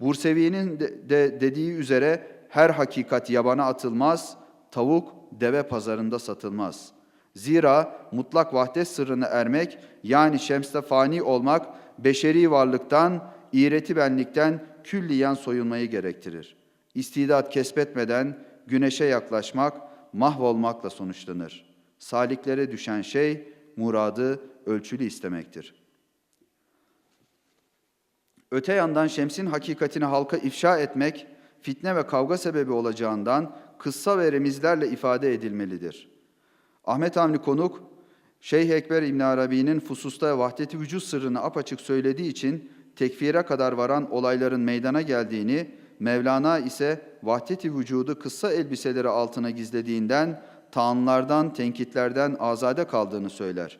Bursevi'nin de, de dediği üzere her hakikat yabana atılmaz, tavuk deve pazarında satılmaz. Zira mutlak vahdet sırrına ermek yani şemste fani olmak beşeri varlıktan, iğreti benlikten külliyen soyulmayı gerektirir. İstidat kesbetmeden güneşe yaklaşmak mahvolmakla sonuçlanır. Saliklere düşen şey muradı ölçülü istemektir. Öte yandan Şems'in hakikatini halka ifşa etmek, fitne ve kavga sebebi olacağından kıssa ve remizlerle ifade edilmelidir. Ahmet Hamdi Konuk, Şeyh Ekber İbn Arabi'nin fususta vahdeti vücut sırrını apaçık söylediği için tekfire kadar varan olayların meydana geldiğini, Mevlana ise vahdeti vücudu kıssa elbiseleri altına gizlediğinden, taanlardan, tenkitlerden azade kaldığını söyler.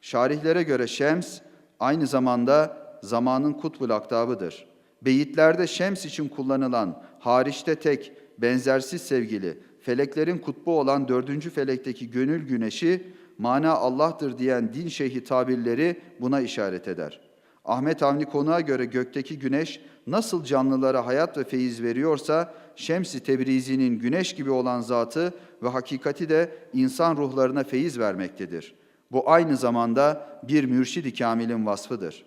Şarihlere göre Şems aynı zamanda zamanın kutbul aktabıdır. Beyitlerde Şems için kullanılan hariçte tek, benzersiz sevgili, feleklerin kutbu olan dördüncü felekteki gönül güneşi, mana Allah'tır diyen din şeyhi tabirleri buna işaret eder. Ahmet Avni konuğa göre gökteki güneş nasıl canlılara hayat ve feyiz veriyorsa, Şems-i Tebrizi'nin güneş gibi olan zatı ve hakikati de insan ruhlarına feyiz vermektedir. Bu aynı zamanda bir mürşid-i kamilin vasfıdır.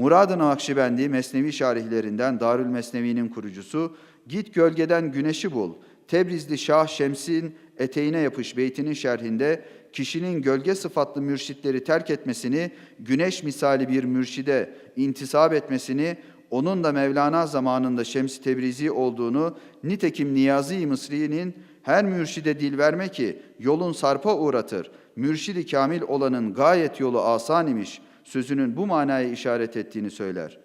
Murad-ı Nakşibendi Mesnevi şarihlerinden Darül Mesnevi'nin kurucusu, git gölgeden güneşi bul, Tebrizli Şah Şems'in eteğine yapış beytinin şerhinde kişinin gölge sıfatlı mürşitleri terk etmesini, güneş misali bir mürşide intisap etmesini, onun da Mevlana zamanında Şems-i Tebrizi olduğunu, nitekim Niyazi Mısri'nin her mürşide dil verme ki yolun sarpa uğratır, mürşidi kamil olanın gayet yolu asan imiş sözünün bu manaya işaret ettiğini söyler.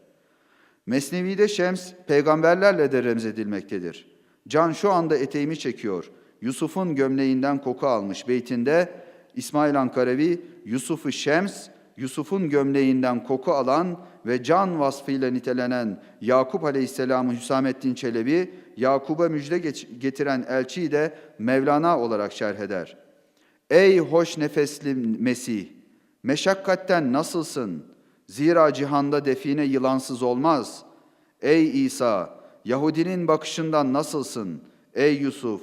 Mesnevi'de Şems peygamberlerle de remzedilmektedir. Can şu anda eteğimi çekiyor. Yusuf'un gömleğinden koku almış beytinde İsmail Ankarevi Yusuf'u Şems, Yusuf'un gömleğinden koku alan ve can vasfıyla nitelenen Yakup Aleyhisselam'ı Hüsamettin Çelebi, Yakup'a müjde getiren elçiyi de Mevlana olarak şerh eder. Ey hoş nefesli Mesih! Meşakkatten nasılsın? Zira cihanda define yılansız olmaz. Ey İsa! Yahudinin bakışından nasılsın? Ey Yusuf!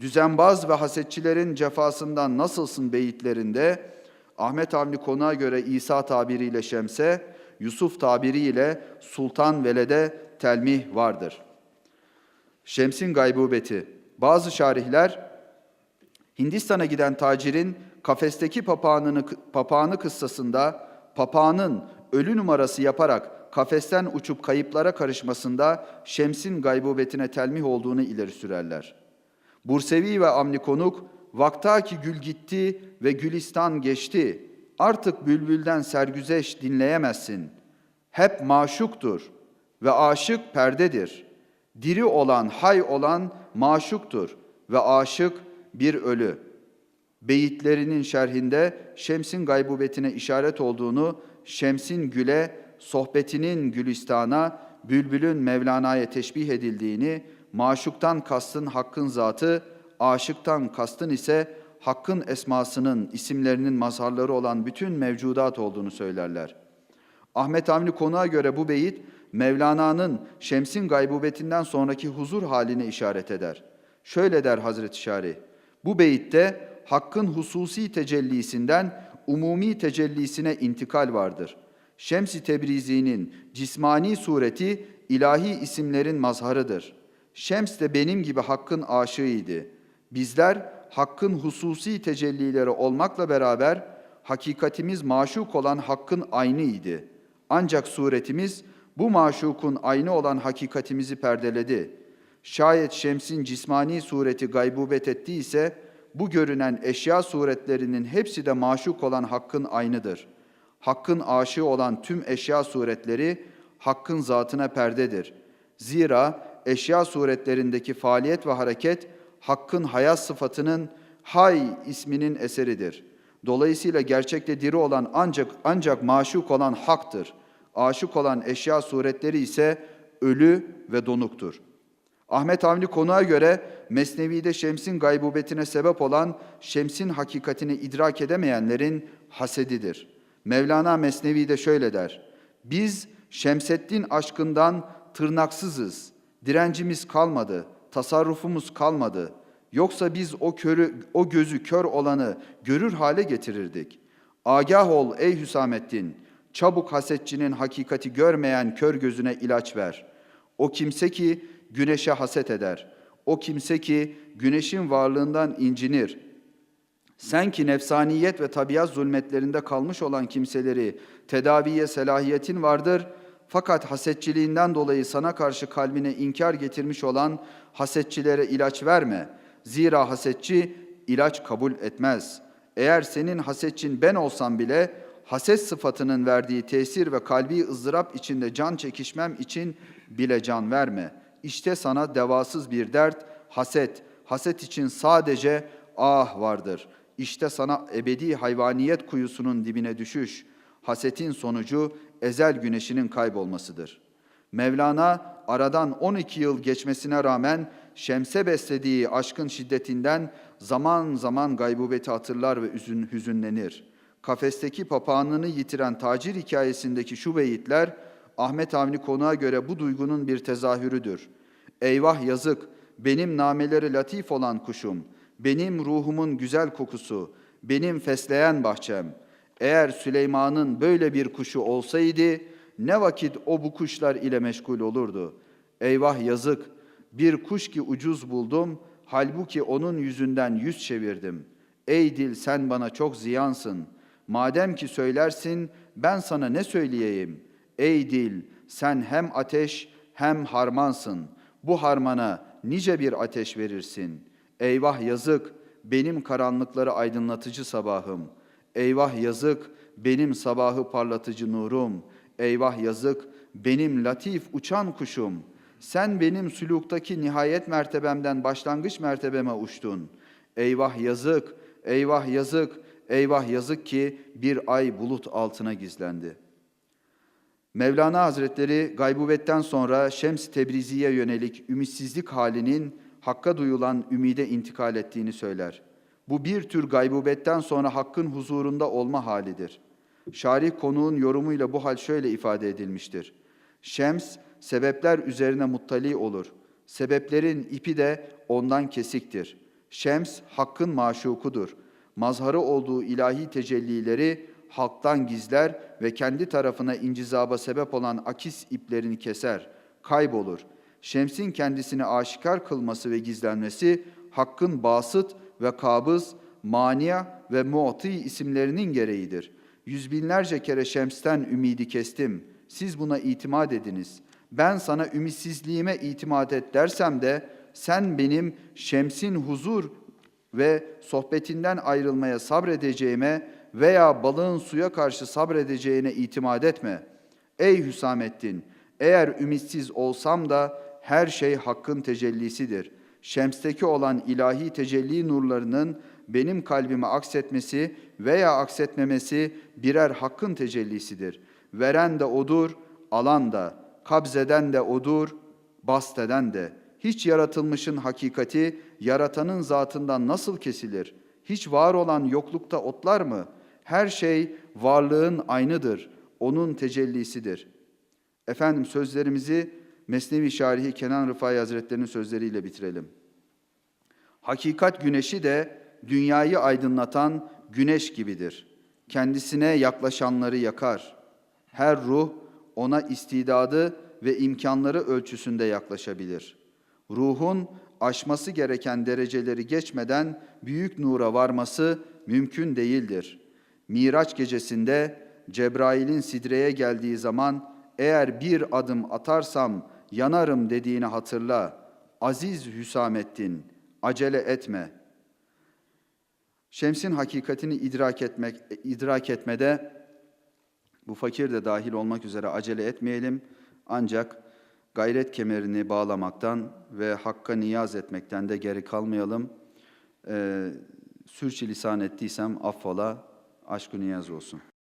Düzenbaz ve hasetçilerin cefasından nasılsın beyitlerinde? Ahmet Avni konuğa göre İsa tabiriyle Şems'e, Yusuf tabiriyle Sultan Veled'e telmih vardır. Şems'in gaybubeti. Bazı şarihler Hindistan'a giden tacirin kafesteki papağanını, papağanı kıssasında papağanın ölü numarası yaparak kafesten uçup kayıplara karışmasında Şems'in gaybubetine telmih olduğunu ileri sürerler. Bursevi ve Amni Konuk, vaktaki gül gitti ve gülistan geçti. Artık bülbülden sergüzeş dinleyemezsin. Hep maşuktur ve aşık perdedir. Diri olan, hay olan maşuktur ve aşık bir ölü. Beyitlerinin şerhinde Şems'in gaybubetine işaret olduğunu, Şems'in güle, sohbetinin gülistana, bülbülün Mevlana'ya teşbih edildiğini, maşuktan kastın hakkın zatı, aşıktan kastın ise hakkın esmasının, isimlerinin mazharları olan bütün mevcudat olduğunu söylerler. Ahmet Avni konuğa göre bu beyit, Mevlana'nın Şems'in gaybubetinden sonraki huzur haline işaret eder. Şöyle der Hazreti Şari, bu beyitte hakkın hususi tecellisinden umumi tecellisine intikal vardır. Şems-i Tebrizi'nin cismani sureti ilahi isimlerin mazharıdır. Şems de benim gibi hakkın aşığıydı. Bizler hakkın hususi tecellileri olmakla beraber hakikatimiz maşuk olan hakkın aynıydı. Ancak suretimiz bu maşukun aynı olan hakikatimizi perdeledi. Şayet Şems'in cismani sureti gaybubet ettiyse bu görünen eşya suretlerinin hepsi de maşuk olan hakkın aynıdır. Hakkın aşığı olan tüm eşya suretleri hakkın zatına perdedir. Zira eşya suretlerindeki faaliyet ve hareket hakkın hayat sıfatının hay isminin eseridir. Dolayısıyla gerçekte diri olan ancak ancak maşuk olan haktır. Aşık olan eşya suretleri ise ölü ve donuktur. Ahmet Avni konuğa göre Mesnevi'de Şems'in gaybubetine sebep olan Şems'in hakikatini idrak edemeyenlerin hasedidir. Mevlana Mesnevi'de şöyle der. Biz Şemseddin aşkından tırnaksızız. Direncimiz kalmadı, tasarrufumuz kalmadı. Yoksa biz o körü, o gözü kör olanı görür hale getirirdik. Agah ol ey Hüsamettin, çabuk hasetçinin hakikati görmeyen kör gözüne ilaç ver. O kimse ki güneşe haset eder. O kimse ki güneşin varlığından incinir. Sen ki nefsaniyet ve tabiat zulmetlerinde kalmış olan kimseleri tedaviye selahiyetin vardır. Fakat hasetçiliğinden dolayı sana karşı kalbine inkar getirmiş olan hasetçilere ilaç verme. Zira hasetçi ilaç kabul etmez. Eğer senin hasetçin ben olsam bile haset sıfatının verdiği tesir ve kalbi ızdırap içinde can çekişmem için bile can verme. İşte sana devasız bir dert haset. Haset için sadece ah vardır. İşte sana ebedi hayvaniyet kuyusunun dibine düşüş. Hasetin sonucu ezel güneşinin kaybolmasıdır. Mevlana aradan 12 yıl geçmesine rağmen Şems'e beslediği aşkın şiddetinden zaman zaman gaybubeti hatırlar ve üzün, hüzünlenir. Kafesteki papağanını yitiren tacir hikayesindeki şu beyitler Ahmet Avni konuğa göre bu duygunun bir tezahürüdür. Eyvah yazık, benim nameleri latif olan kuşum, benim ruhumun güzel kokusu, benim fesleğen bahçem. Eğer Süleyman'ın böyle bir kuşu olsaydı, ne vakit o bu kuşlar ile meşgul olurdu. Eyvah yazık, bir kuş ki ucuz buldum, halbuki onun yüzünden yüz çevirdim. Ey dil sen bana çok ziyansın. Madem ki söylersin, ben sana ne söyleyeyim? Ey dil, sen hem ateş hem harmansın. Bu harmana nice bir ateş verirsin. Eyvah yazık, benim karanlıkları aydınlatıcı sabahım. Eyvah yazık, benim sabahı parlatıcı nurum. Eyvah yazık, benim latif uçan kuşum. Sen benim süluktaki nihayet mertebemden başlangıç mertebeme uçtun. Eyvah yazık, eyvah yazık, eyvah yazık ki bir ay bulut altına gizlendi.'' Mevlana Hazretleri gaybubetten sonra Şems Tebrizi'ye yönelik ümitsizlik halinin Hakk'a duyulan ümide intikal ettiğini söyler. Bu bir tür gaybubetten sonra Hakk'ın huzurunda olma halidir. Şarih konuğun yorumuyla bu hal şöyle ifade edilmiştir. Şems sebepler üzerine muttali olur. Sebeplerin ipi de ondan kesiktir. Şems Hakk'ın maşukudur. Mazharı olduğu ilahi tecellileri halktan gizler ve kendi tarafına incizaba sebep olan akis iplerini keser, kaybolur. Şems'in kendisini aşikar kılması ve gizlenmesi, Hakk'ın basıt ve kabız, mania ve muati isimlerinin gereğidir. Yüz binlerce kere Şems'ten ümidi kestim. Siz buna itimat ediniz. Ben sana ümitsizliğime itimat et dersem de, sen benim Şems'in huzur ve sohbetinden ayrılmaya sabredeceğime veya balığın suya karşı sabredeceğine itimat etme. Ey Hüsamettin, eğer ümitsiz olsam da her şey hakkın tecellisidir. Şemsteki olan ilahi tecelli nurlarının benim kalbime aksetmesi veya aksetmemesi birer hakkın tecellisidir. Veren de odur, alan da, kabzeden de odur, basteden de. Hiç yaratılmışın hakikati yaratanın zatından nasıl kesilir? Hiç var olan yoklukta otlar mı?'' Her şey varlığın aynıdır, onun tecellisidir. Efendim sözlerimizi Mesnevi Şarihi Kenan Rıfai Hazretleri'nin sözleriyle bitirelim. Hakikat güneşi de dünyayı aydınlatan güneş gibidir. Kendisine yaklaşanları yakar. Her ruh ona istidadı ve imkanları ölçüsünde yaklaşabilir. Ruhun aşması gereken dereceleri geçmeden büyük nura varması mümkün değildir.'' Miraç gecesinde Cebrail'in sidreye geldiği zaman eğer bir adım atarsam yanarım dediğini hatırla. Aziz Hüsamettin, acele etme. Şems'in hakikatini idrak etmek idrak etmede bu fakir de dahil olmak üzere acele etmeyelim. Ancak gayret kemerini bağlamaktan ve hakka niyaz etmekten de geri kalmayalım. Ee, sürçülisan ettiysem affola, aşk dünyası olsun.